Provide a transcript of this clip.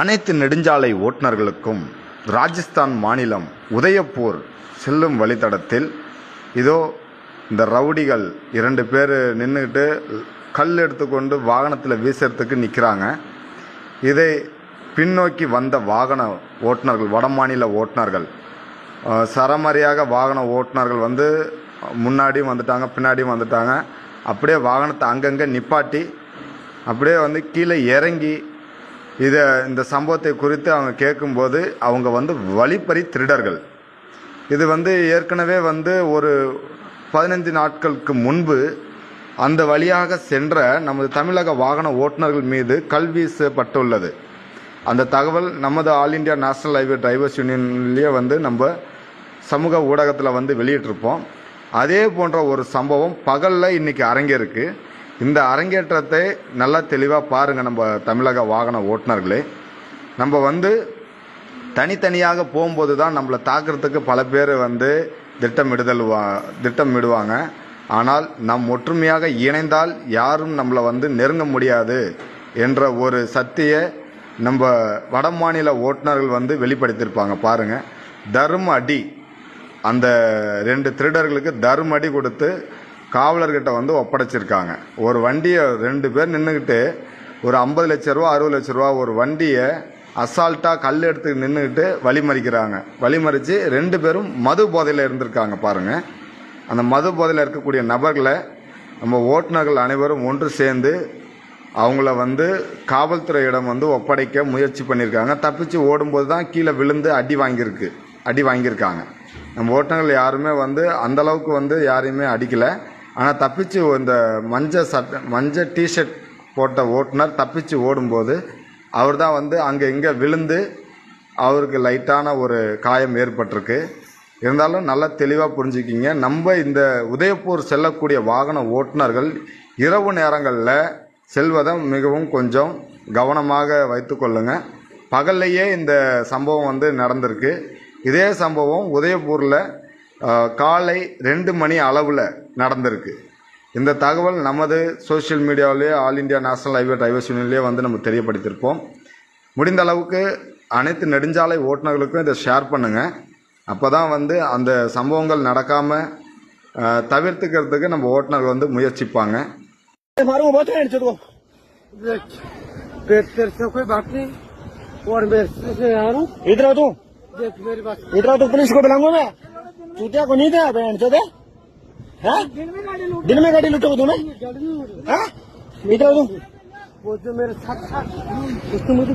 அனைத்து நெடுஞ்சாலை ஓட்டுநர்களுக்கும் ராஜஸ்தான் மாநிலம் உதயப்பூர் செல்லும் வழித்தடத்தில் இதோ இந்த ரவுடிகள் இரண்டு பேர் நின்றுக்கிட்டு கல் எடுத்துக்கொண்டு வாகனத்தில் வீசுறதுக்கு நிற்கிறாங்க இதை பின்னோக்கி வந்த வாகன ஓட்டுநர்கள் வடமாநில ஓட்டுநர்கள் சரமாரியாக வாகன ஓட்டுநர்கள் வந்து முன்னாடியும் வந்துட்டாங்க பின்னாடியும் வந்துட்டாங்க. அப்படியே வாகனத்தை அங்கங்கே நிப்பாட்டி அப்படியே வந்து கீழே இறங்கி இதை இந்த சம்பவத்தை குறித்து அவங்க கேட்கும்போது அவங்க வந்து வழிப்பறி திருடர்கள். இது வந்து ஏற்கனவே வந்து ஒரு பதினைந்து நாட்களுக்கு முன்பு அந்த வழியாக சென்ற நமது தமிழக வாகன ஓட்டுநர்கள் மீது கல் வீசப்பட்டுள்ளது. அந்த தகவல் நமது all India national highway drivers யூனியன்லேயே வந்து நம்ம சமூக ஊடகத்தில் வந்து வெளியிட்டிருப்போம். அதே போன்ற ஒரு சம்பவம் பகலில் இன்றைக்கி அரங்கேருக்கு இந்த அரங்கேற்றத்தை நல்லா தெளிவாக பாருங்கள் நம்ம தமிழக வாகன ஓட்டுநர்களே. நம்ம வந்து தனித்தனியாக போகும்போது தான் நம்மளை தாக்குறதுக்கு பல பேர் வந்து திட்டமிடுதல் வா- திட்டமிடுவாங்க. ஆனால் நம் ஒற்றுமையாக இணைந்தால் யாரும் நம்மளை வந்து நெருங்க முடியாது என்ற ஒரு சக்தியை நம்ம வட மாநில ஓட்டுநர்கள் வந்து வெளிப்படுத்தியிருப்பாங்க. பாருங்கள் தர்ம அடி. அந்த ரெண்டு திருடர்களுக்கு தர்ம அடி கொடுத்து காவலர்கிட்ட வந்து ஒப்படைச்சிருக்காங்க. ஒரு வண்டியை ரெண்டு பேர் நின்றுக்கிட்டு ஒரு ஐம்பது லட்ச ரூபா அறுபது லட்ச ரூபா ஒரு வண்டியை அசால்ட்டாக கல் எடுத்து நின்றுக்கிட்டு வழிமறிக்கிறாங்க. வழிமறித்து ரெண்டு பேரும் மது போதையில் இருந்திருக்காங்க பாருங்கள் அந்த மது போதையில் இருக்கக்கூடிய நபர்களை நம்ம ஓட்டுநர்கள் அனைவரும் ஒன்று சேர்ந்து அவங்கள வந்து காவல்துறையிடம் வந்து ஒப்படைக்க முயற்சி பண்ணியிருக்காங்க. தப்பிச்சு ஓடும்போது தான் கீழே விழுந்து அடி வாங்கியிருக்கு அடி வாங்கியிருக்காங்க. நம்ம ஓட்டுநர்கள் யாருமே வந்து அந்த அளவுக்கு வந்து யாரையுமே அடிக்கலை. ஆனால் தப்பிச்சு இந்த மஞ்சள் சட்ட மஞ்சள் டிஷர்ட் போட்ட ஓட்டுநர் தப்பிச்சு ஓடும்போது அவர் தான் வந்து அங்கே இங்கே விழுந்து அவருக்கு லைட்டான ஒரு காயம் ஏற்பட்டிருக்கு. இருந்தாலும் நல்லா தெளிவாக புரிஞ்சுக்கிங்க. நம்ம இந்த உதயப்பூர் செல்லக்கூடிய வாகன ஓட்டுநர்கள் இரவு நேரங்களில் செல்வதை மிகவும் கொஞ்சம் கவனமாக வைத்துக்கொள்ளுங்க பகல்லையே இந்த சம்பவம் வந்து நடந்திருக்கு. இதே சம்பவம் உதயப்பூரில் காலை ரெண்டு மணி அளவில் நடந்திருக்கு இந்த தகவல் நமது social மீடியாவிலேயே All India National Highway Drivers யூனியன்லேயே வந்து நம்ம தெரியப்படுத்தியிருப்போம் முடிந்த அளவுக்கு அனைத்து நெடுஞ்சாலை ஓட்டுநர்களுக்கும் இதை ஷேர் பண்ணுங்கள் அப்போ தான் வந்து அந்த சம்பவங்கள் நடக்காமல் தவிர்த்துக்கிறதுக்கு நம்ம ஓட்டுநர்கள் வந்து முயற்சிப்பாங்க मारूंगा बहुत है इनसे तो पेट तेरे से कोई बात नहीं और मेरे से आ रहा हूँ इधर आओ तू देख मेरी बात इधर आओ तो पुलिस को बुलाऊंगा मैं चूतिया को नहीं था बहन से दे हैं दिन में गाड़ी लूट दिन में गाड़ी लुटोगे तुम्हें गाड़ी नहीं लूट हैं इधर आओ तुम वो जो मेरे साथ था उसने मुझे